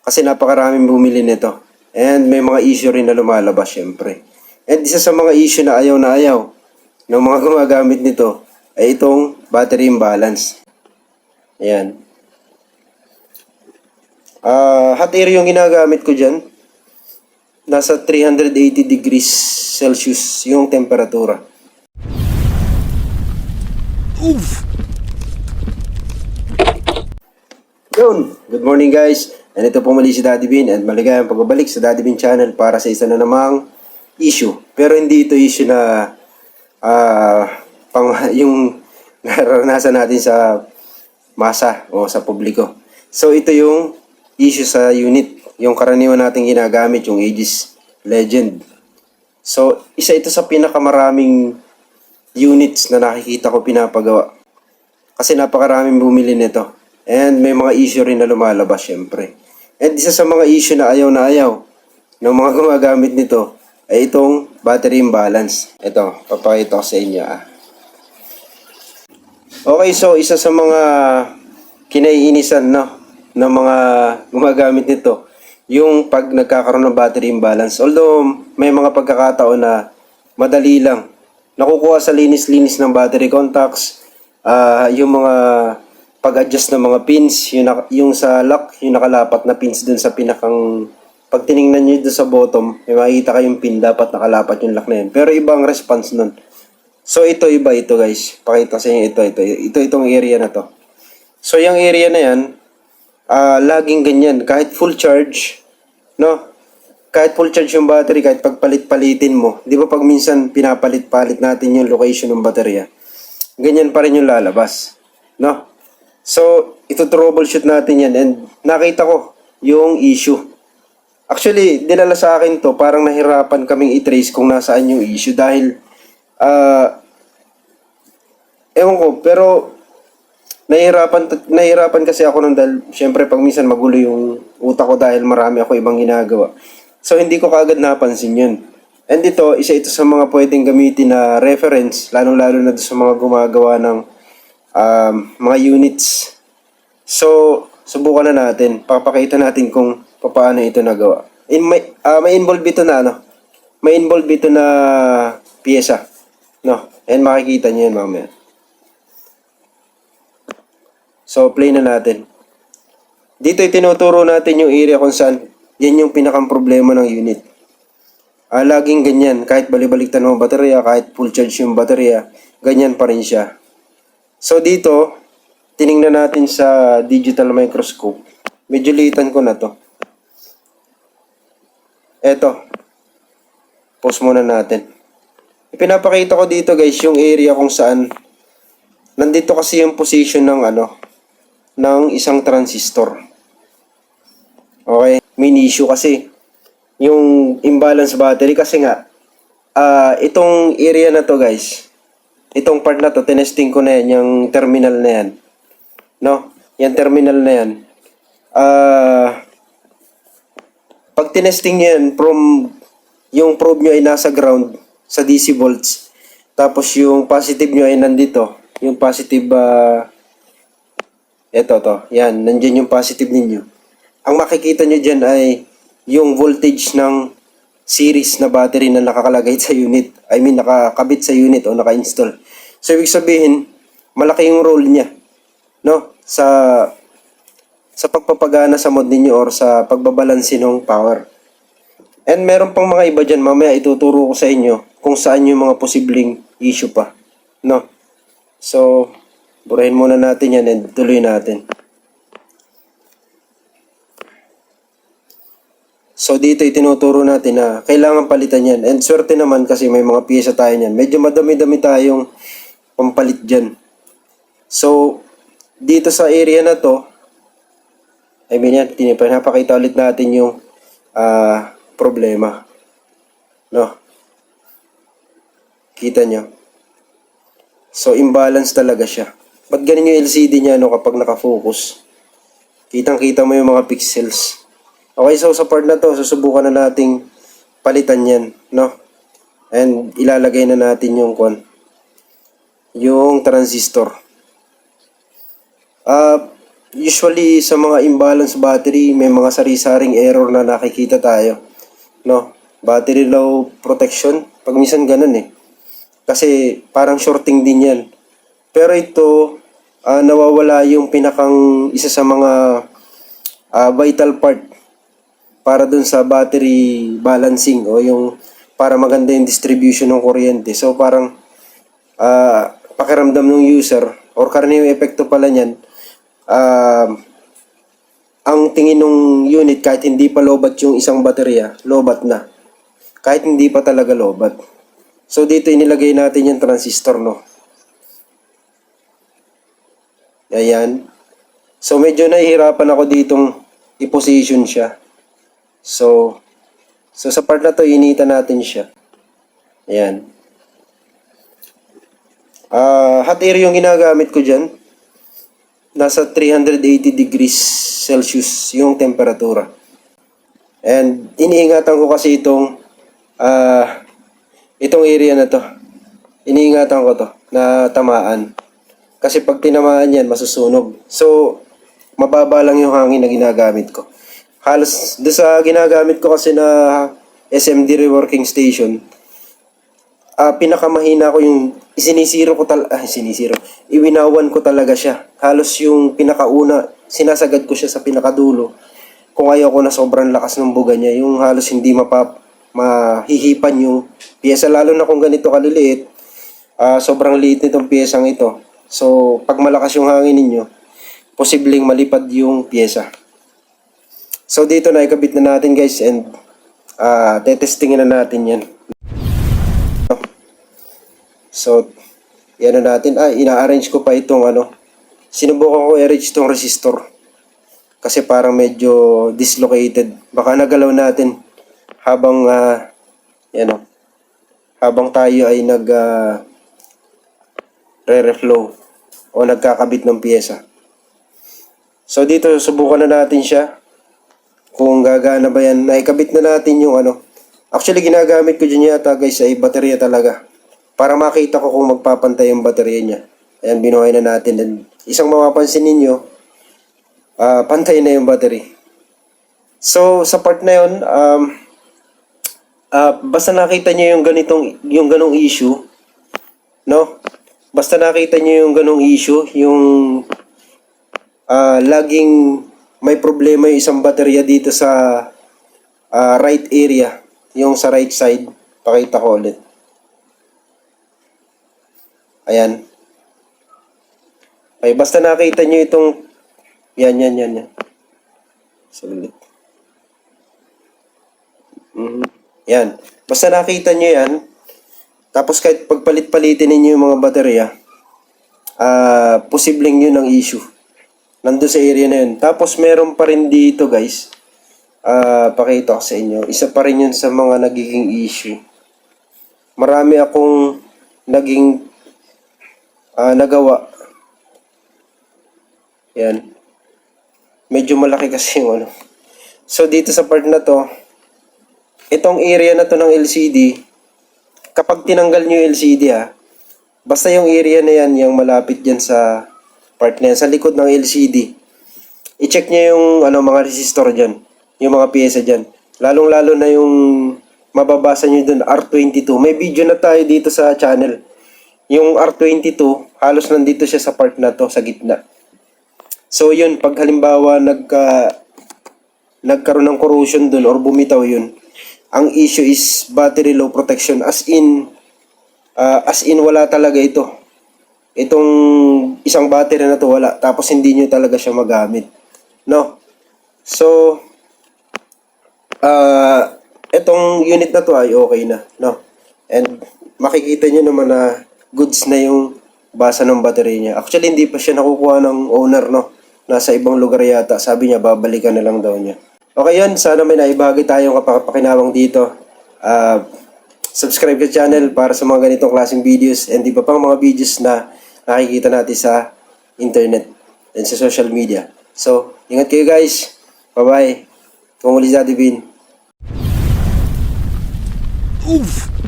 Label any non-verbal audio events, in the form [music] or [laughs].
Kasi napakaraming bumili nito. And may mga issue rin na lumalabas syempre. And isa sa mga issue na ayaw na ayaw ng mga [laughs] gumagamit nito ay itong battery imbalance. Ayan. Ah, hot air yung ginagamit ko dyan. Nasa 380 degrees Celsius yung temperatura. Yun! Good morning guys! And ito po muli si Daddy Bean at maligayang pagbabalik sa Daddy Bean channel para sa isa na namang issue. Pero hindi ito issue na ah pang, [laughs] yung [laughs] naranasan natin sa masa o sa publiko. So ito yung issue sa unit. Yung karaniwan natin ginagamit, yung Aegis Legend. So isa ito sa pinakamaraming units na nakikita ko pinapagawa. Kasi napakaraming bumili nito. And may mga issue rin na lumalabas syempre. And isa sa mga issue na ayaw na ayaw ng mga [laughs] gumagamit nito ay itong battery imbalance. Ito, papakita ko sa inyo ah. Okay, so isa sa mga kinaiinisan no, ng mga [laughs] gumagamit nito, yung pag nagkakaroon ng battery imbalance. Although may mga pagkakataon na madali lang. Nakukuha sa linis-linis ng battery contacts, ah yung mga pag-adjust ng mga pins, yung, nak- yung sa lock, yung nakalapat na pins dun sa pinakang pag tiningnan nyo dun sa bottom, may makikita kayong pin, dapat nakalapat yung lock na yun. Pero ibang response nun. So ito iba ito guys. Pakita sa inyo ito ito. Ito itong area na to. So yung area na yan, ah laging ganyan kahit full charge, no? Kahit full charge yung battery, kahit pagpalit-palitin mo, 'di ba pag minsan pinapalit-palit natin yung location ng baterya. Ganyan pa rin yung lalabas, no? So, ito troubleshoot natin yan and nakita ko yung issue. Actually, dinala sa akin to, parang nahirapan kaming i-trace kung nasaan yung issue dahil ah ewan ko, pero nahihirapan, nahihirapan kasi ako nung dahil, syempre pag minsan magulo yung utak ko dahil marami ako ibang ginagawa. So, hindi ko kaagad napansin yun. And ito, isa ito sa mga pwedeng gamitin na reference, lalong-lalo na sa mga gumagawa ng um, mga units. So, subukan na natin. Papakita natin kung paano ito nagawa. In, may, ah, may involve ito na ano? May involve ito na pyesa. No? And makikita niyo yan mamaya. So, play na natin. Dito itinuturo natin yung area kung saan yan yung pinakang problema ng unit. Ah, laging ganyan. Kahit balibaliktad mo baterya, kahit full charge yung baterya, ganyan pa rin siya. So, dito, tiningnan natin sa digital microscope. Medyo liitan ko na to. Eto. Pause muna natin. Ipinapakita ko dito guys yung area kung saan nandito kasi yung position ng ano ng isang transistor. Okay, main issue kasi yung imbalance battery kasi nga ah itong area na to guys. Itong part na to tinesting ko na yan yung terminal na yan. No? Yan terminal na yan. Ah pag tinesting nyo yan from yung probe nyo ay nasa ground sa DC volts tapos yung positive nyo ay nandito yung positive ah eto to yan nandyan yung positive ninyo ang makikita nyo dyan ay yung voltage ng series na battery na nakakalagay sa unit I mean nakakabit sa unit o naka-install so ibig sabihin malaki yung role niya no sa sa pagpapagana sa mod ninyo or sa pagbabalansin ng power. And meron pang mga iba dyan, mamaya ituturo ko sa inyo kung saan yung mga posibleng issue pa. No? So, burahin muna natin yan and tuloy natin. So, dito itinuturo natin na kailangan palitan yan. And swerte naman kasi may mga piyesa tayo niyan. Medyo madami-dami tayong pampalit dyan. So, dito sa area na to, I mean yan, pinapakita ulit natin yung ah, problema. No? Kita nyo? So, imbalance talaga siya. Ba't ganun yung LCD niya no, kapag nakafocus? Kitang-kita mo yung mga pixels. Okay, so sa part na to, susubukan na nating palitan yan, no? And ilalagay na natin yung kon yung transistor. Ah, usually sa mga imbalance battery, may mga sari-saring error na nakikita tayo. No? Battery low protection, pag minsan ganun eh. Kasi parang shorting din yan. Pero ito, ah, nawawala yung pinakang isa sa mga ah, vital part para dun sa battery balancing o yung para maganda yung distribution ng kuryente. So parang ah, pakiramdam ng user or karaniwang epekto pala niyan, ah, ang tingin ng unit kahit hindi pa lobat yung isang baterya, lobat na. Kahit hindi pa talaga lobat. So dito inilagay natin yung transistor, no? Ayan. So medyo nahihirapan ako ditong i-position siya. So, so sa part na to, inita natin siya. Ayan. Ah, hot air yung ginagamit ko dyan. Nasa 380 degrees Celsius yung temperatura. And iniingatan ko kasi itong ah itong area na to. Iniingatan ko to na tamaan. Kasi pag tinamaan yan, masusunog. So, mababa lang yung hangin na ginagamit ko. Halos, doon sa ginagamit ko kasi na SMD reworking station, ah pinakamahina ko yung sinisiro ko tal ah, sinisiro. Iwinawan ko talaga siya. Halos yung pinakauna, sinasagad ko siya sa pinakadulo. Kung ayaw ko na sobrang lakas ng buga niya, yung halos hindi mapap mahihipan yung pyesa lalo na kung ganito kaliliit. ah sobrang liit nitong piyesang ito. So, pag malakas yung hangin ninyo, posibleng malipad yung pyesa. So, dito na ikabit na natin guys and ah tetestingin na natin yan. So, yan na natin. Ah, ina-arrange ko pa itong ano. Sinubukan ko i-arrange itong resistor. Kasi parang medyo dislocated. Baka nagalaw natin habang ah, yan o. Habang tayo ay nag ah, re-reflow o nagkakabit ng pyesa. So dito subukan na natin siya. Kung gagana ba yan. Naikabit na natin yung ano. Actually ginagamit ko dyan yata guys ay baterya talaga. Para makita ko kung magpapantay yung baterya niya. Ayan, binuhay na natin. And isang mapapansin ninyo, ah pantay na yung battery. So, sa part na yun, um, ah basta nakita niyo yung ganitong, yung ganong issue, no? Basta nakita niyo yung ganong issue, yung ah laging may problema yung isang baterya dito sa ah, right area, yung sa right side. Pakita ko ulit. Ayan. Ay, basta nakita nyo itong... Yan, yan, yan, yan. Saglit. Mhm. Yan. Basta nakita nyo yan, tapos kahit pagpalit-palitin ninyo yung mga baterya, ah posibleng yun ang issue. Nandun sa area na yun. Tapos meron pa rin dito guys, ah pakita ko sa inyo, isa pa rin yun sa mga nagiging issue. Marami akong naging ah nagawa. Yan. Medyo malaki kasi yung ano. So dito sa part na to, itong area na to ng LCD, kapag tinanggal nyo yung LCD ha, basta yung area na yan, yung malapit dyan sa part na yan, sa likod ng LCD, i-check nyo yung ano, mga resistor dyan, yung mga pyesa dyan. Lalong-lalo na yung mababasa nyo dun, R22. May video na tayo dito sa channel. Yung R22, halos nandito siya sa part na to, sa gitna. So yun, pag halimbawa nagka nagkaroon ng corrosion dun or bumitaw yun, ang issue is battery low protection as in ah, as in wala talaga ito. Itong isang battery na to wala tapos hindi nyo talaga siya magamit. No. So ah itong unit na to ay okay na, no. And makikita nyo naman na goods na yung basa ng battery niya. Actually hindi pa siya nakukuha ng owner, no. Nasa ibang lugar yata. Sabi niya babalikan na lang daw niya. Okay yun, sana may naibahagi tayong kapakinawang dito. Ah, subscribe ka channel para sa mga ganitong klaseng videos and iba pang mga videos na nakikita natin sa internet and sa social media. So, ingat kayo guys. Bye-bye. Kung ulit Divin. Oof!